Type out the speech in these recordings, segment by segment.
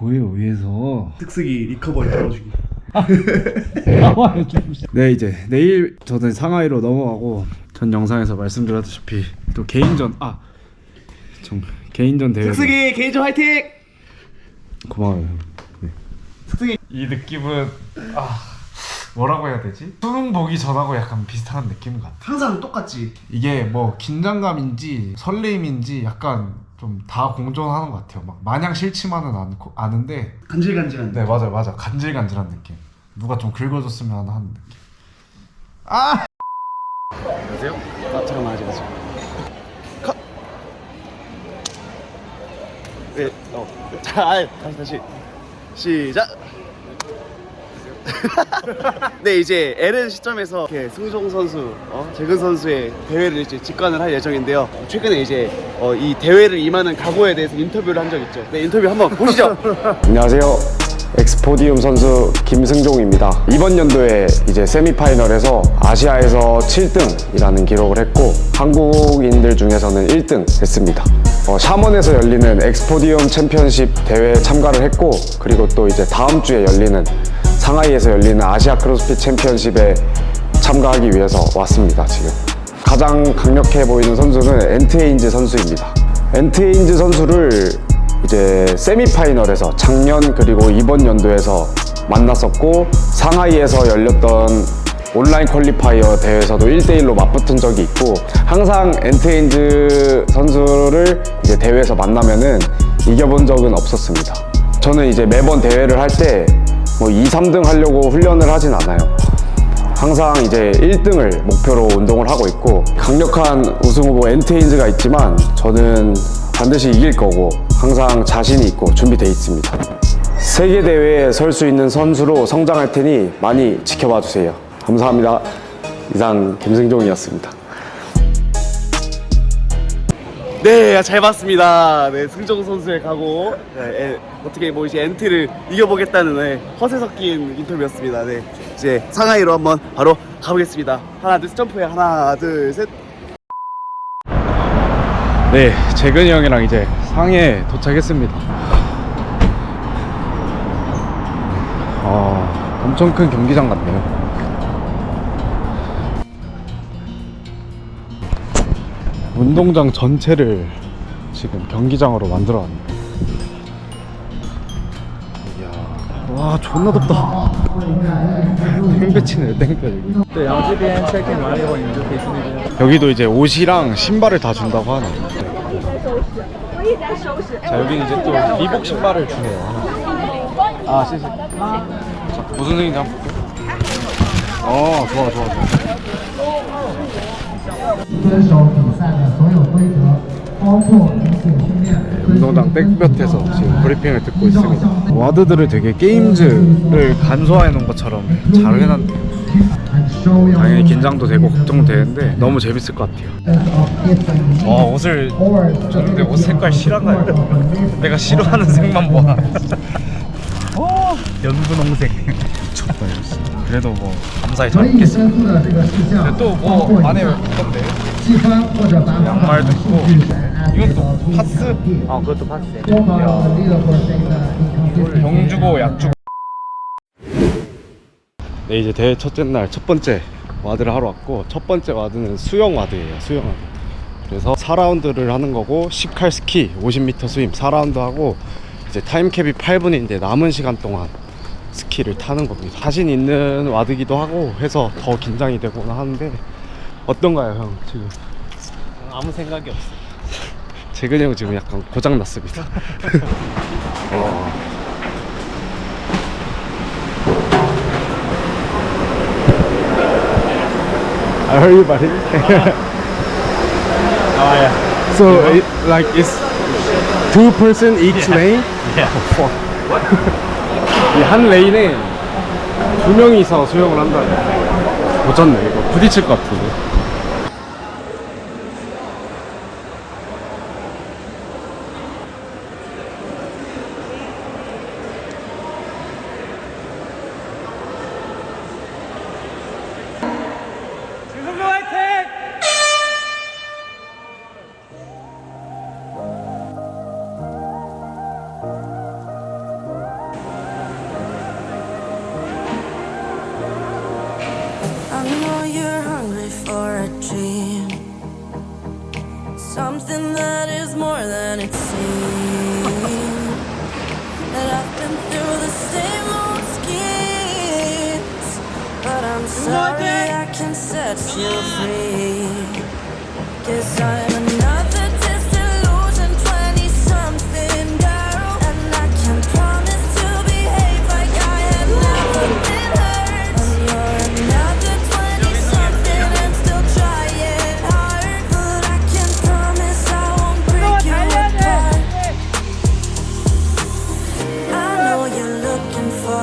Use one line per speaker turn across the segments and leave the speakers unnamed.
뭐예요 위에서
득쓰기 리커버리 들어주기
나와요 좀. 네 이제 내일 저는 상하이로 넘어가고 전 영상에서 말씀드렸다시피 또 개인전 아 정 개인전 대회
득쓰기 개인전 화이팅!
고마워요 네.
득쓰기
이 느낌은 아 뭐라고 해야 되지? 수능 보기 전하고 약간 비슷한 느낌 같아
항상 똑같지
이게 뭐 긴장감인지 설레임인지 약간 좀 다 공존하는 것 같아요. 막 마냥 싫지만은 않고 아는데.
간질간질한
네 맞아요 맞아 간질간질한 느낌. 누가 좀 긁어줬으면 하는 느낌. 아!
아 잠깐만 아직 아직 컷! 네, 어. 자, 아이, 다시 다시. 시작! 네 이제 L은 시점에서 이렇게 승종 선수, 어, 재근 선수의 대회를 이제 직관을 할 예정인데요. 최근에 이제 어, 이 대회를 임하는 각오에 대해서 인터뷰를 한 적 있죠. 네 인터뷰 한번 보시죠.
안녕하세요. 엑스포디움 선수 김승종입니다. 이번 연도에 이제 세미파이널에서 아시아에서 7등이라는 기록을 했고 한국인들 중에서는 1등 했습니다. 어, 샤먼에서 열리는 엑스포디움 챔피언십 대회에 참가를 했고 그리고 또 이제 다음 주에 열리는 상하이에서 열리는 아시아 크로스핏 챔피언십에 참가하기 위해서 왔습니다. 지금 가장 강력해 보이는 선수는 엔트에인즈 선수입니다. 엔트에인즈 선수를 이제 세미파이널에서 작년 그리고 이번 연도에서 만났었고 상하이에서 열렸던 온라인 퀄리파이어 대회에서도 1대1로 맞붙은 적이 있고 항상 엔트에인즈 선수를 이제 대회에서 만나면은 이겨본 적은 없었습니다. 저는 이제 매번 대회를 할때 뭐 2, 3등 하려고 훈련을 하진 않아요. 항상 이제 1등을 목표로 운동을 하고 있고 강력한 우승 후보 엔테인즈가 있지만 저는 반드시 이길 거고 항상 자신이 있고 준비돼 있습니다. 세계 대회에 설 수 있는 선수로 성장할 테니 많이 지켜봐 주세요. 감사합니다. 이상 김승종이었습니다.
네, 잘 봤습니다. 네, 승종 선수의 각오. 네, 에, 어떻게 뭐 이제 엔트를 이겨보겠다는 네, 허세 섞인 인터뷰였습니다. 네, 이제 상하이로 한번 바로 가보겠습니다. 하나, 둘, 셋, 점프해. 하나, 둘, 셋.
네, 재근이 형이랑 이제 상해 도착했습니다. 아, 엄청 큰 경기장 같네요. 운동장 전체를 지금 경기장으로 만들어 놨네요. 와 존나 덥다. 땡볕이네, 땡볕. 여기 여기도 이제 옷이랑 신발을 다 준다고 하네. 자 여기는 이제 또 리복 신발을 주네요. 아 시시 자, 뭐 모 선생님 한번 볼게요. 어 좋아 좋아 좋아. 운동장 땡볕에서 지금 브리핑을 듣고 있습니다. 와드들을 되게 게임즈를 간소화해 놓은 것처럼 잘 해놨네요. 당연히 긴장도 되고 걱정도 되는데 너무 재밌을 것 같아요. 와 옷을 줬는데 옷 색깔 실한가요? 내가 싫어하는 색만 봐.
연분홍색.
미쳤다 이거 그래도 뭐 감사히 잘 먹겠습니다. 또뭐 안에 건데. 양말도 있고. 이건 또 파스?
아 그것도
파스네.
병 주고 약 주고. 네 이제 대회 첫째 날 첫 번째 와드를 하러 왔고 첫 번째 와드는 수영 와드예요 수영 와드. 그래서 4라운드를 하는 거고 10칼 스키 50m 스임 4라운드 하고 이제 타임캡이 8분인데 남은 시간 동안 스키를 타는 겁니다 자신 있는 와드기도 하고 해서 더 긴장이 되거나 하는데 어떤가요 형 지금
아무 생각이 없어.
재근이 형 지금 약간 고장 났습니다 어. I heard you it.
Oh yeah.
so it, like it's two person each lane.
Yeah.
Oh, fuck. 이 한 레인에 두 명이서 수영을 한다네. 고쳤네 이거 부딪힐 것 같은데. I know you're hungry for a dream.
Something that is more than it seems. That I've been through the same old schemes. But I'm sorry I can set you free. Cause I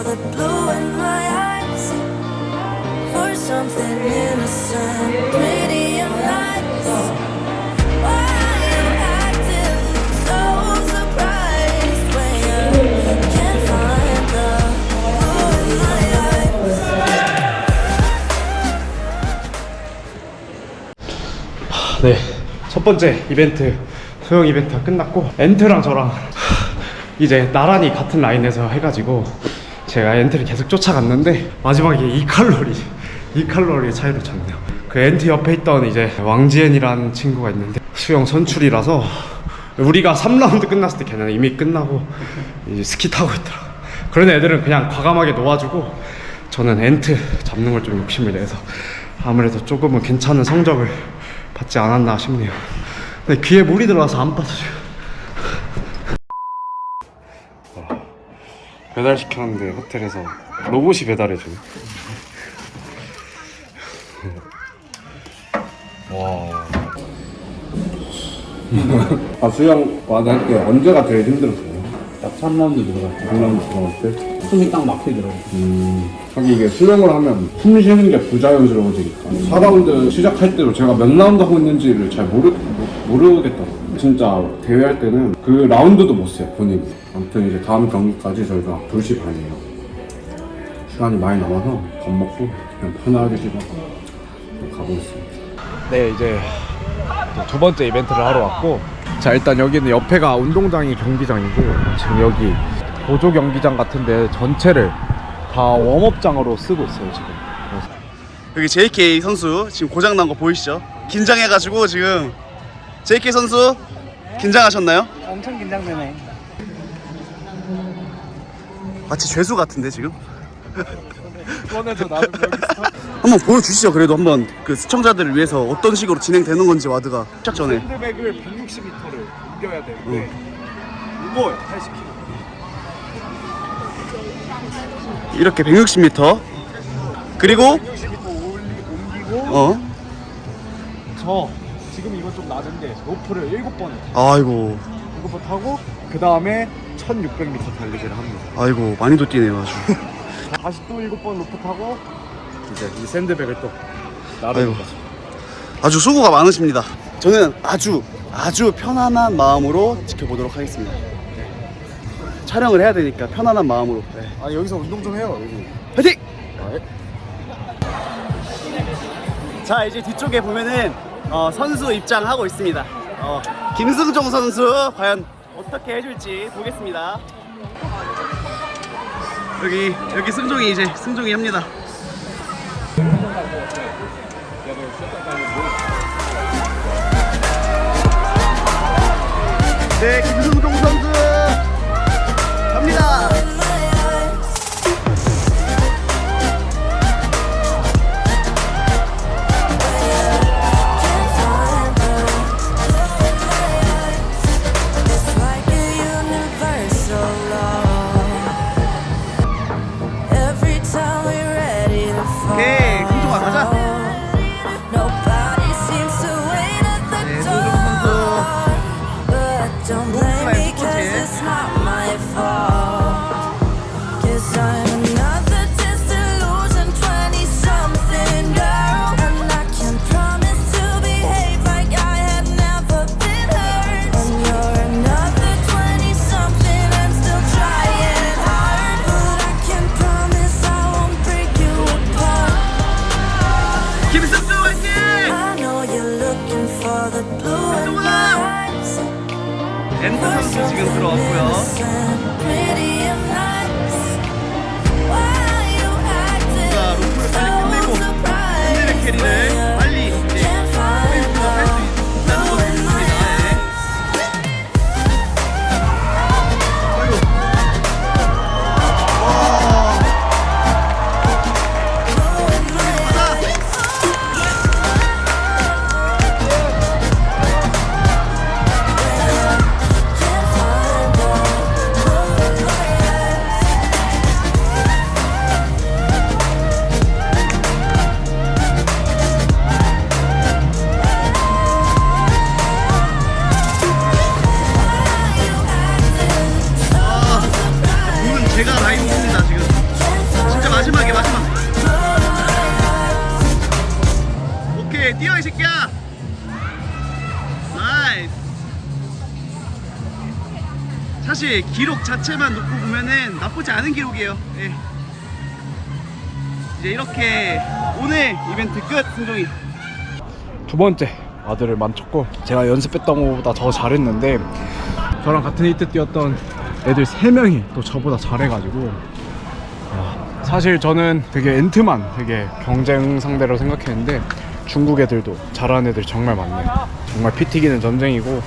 for the blue in my eyes, for something innocent, pretty and nice. Why you acting so surprised when you can't find the blue in my eyes?
네, 첫 번째 이벤트 소형 이벤트 가 끝났고 엔트랑 저랑 이제 나란히 같은 라인에서 해가지고 제가 엔트를 계속 쫓아갔는데 마지막에 2칼로리 2칼로리 차이로 졌네요 그 엔트 옆에 있던 이제 왕지엔이라는 친구가 있는데 수영 선출이라서 우리가 3라운드 끝났을 때 걔는 이미 끝나고 이제 스키 타고 있더라 그런 애들은 그냥 과감하게 놓아주고 저는 엔트 잡는 걸 좀 욕심을 내서 아무래도 조금은 괜찮은 성적을 받지 않았나 싶네요. 근데 귀에 물이 들어와서 안 빠져요. 배달 시켰는데 호텔에서 로봇이 배달해줘요. 와. 아 수영 와드 할때 언제가 제일 힘들었어요?
딱 3라운드 들어갔죠.
3라운드 들어갈 때?
숨이 딱 막히더라고요.
음, 하긴 이게 수영을 하면 숨 쉬는 게 부자연스러워지니까 4라운드 시작할 때도 제가 몇 라운드 하고 있는지를 잘 모르, 모르겠더라고요 진짜 대회할 때는 그 라운드도 못 세요 본인이 아무튼 이제 다음 경기까지 저희가 2시 반이에요 시간이 많이 남아서 밥 먹고 그냥 편하게 집하고 가보겠습니다 네 이제 두 번째 이벤트를 하러 왔고 자 일단 여기는 옆에가 운동장이 경기장이고 지금 여기 보조 경기장 같은데 전체를 다 웜업장으로 쓰고 있어요 지금
여기 JK 선수 지금 고장 난 거 보이시죠? 긴장해가지고 지금 JK 선수 긴장하셨나요?
엄청 긴장되네.
마치 죄수 같은데 지금?
여기서.
한번 보여주시죠. 그래도 한번 그 시청자들을 위해서 어떤 식으로 진행되는 건지 와드가 시작 전에.
샌드백을 160m를 옮겨야 되는데 무거워요 80kg
이렇게 160m 그리고
160m 옮기고.
어?
저 지금 이건 좀 낮은데 로프를 7번
아이고.
7번 타고 그 다음에 1600m 달리기를 합니다
아이고 많이도 뛰네요 아주.
다시 또 7번 로프 타고 이제 이 샌드백을 또. 나르는 거죠
아주 수고가 많으십니다. 저는 아주 아주 편안한 마음으로 지켜보도록 하겠습니다. 촬영을 해야 되니까 편안한 마음으로. 네.
아 여기서 운동 좀 해요 여기
파이팅!
아, 예.
자 이제 뒤쪽에 보면은 어, 선수 입장하고 있습니다. 어, 김승종 선수 과연 어떻게 해줄지 보겠습니다. 여기 여기 승종이 이제 승종이 합니다. 그렇지 뛰어 이
새끼야.
나이스. 사실 기록 자체만 놓고 보면은 나쁘지 않은 기록이에요. 예. 이제 이렇게 오늘 이벤트 끝 승종이.
두 번째 아들을 만쳤고 제가 연습했던 것보다 더 잘했는데 저랑 같은 히트 뛰었던 애들 3명이 또 저보다 잘해가지고 아, 사실 저는 되게 엔트만 되게 경쟁 상대로 생각했는데 중국 애들도 잘하는 애들 정말 많네요 정말 피 튀기는 전쟁이고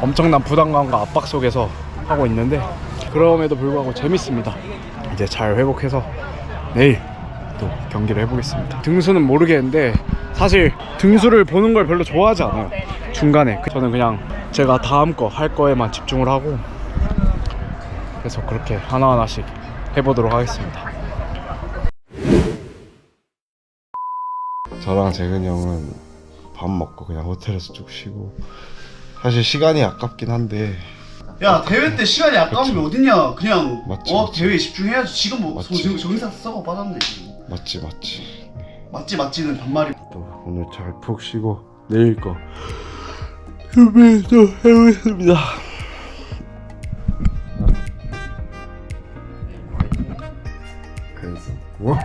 엄청난 부담감과 압박 속에서 하고 있는데 그럼에도 불구하고 재밌습니다 이제 잘 회복해서 내일 또 경기를 해보겠습니다. 등수는 모르겠는데 사실 등수를 보는 걸 별로 좋아하지 않아요. 중간에 저는 그냥 제가 다음 거 할 거에만 집중을 하고 그래서 그렇게 하나하나씩 해보도록 하겠습니다.
저랑 재근이 형은 밥 먹고 그냥 호텔에서 쭉 쉬고 사실 시간이 아깝긴 한데
야 대회 때 시간이 아까운 게 어딨냐? 그냥
맞지,
어
맞지.
대회에 집중해야지. 지금 뭐
맞지.
정- 정상 썩어 빠졌네 지금.
맞지 맞지
맞지 맞지는 반말이.
또 오늘 잘 푹 쉬고 내일 거 준비 또 해보겠습니다 그래서 와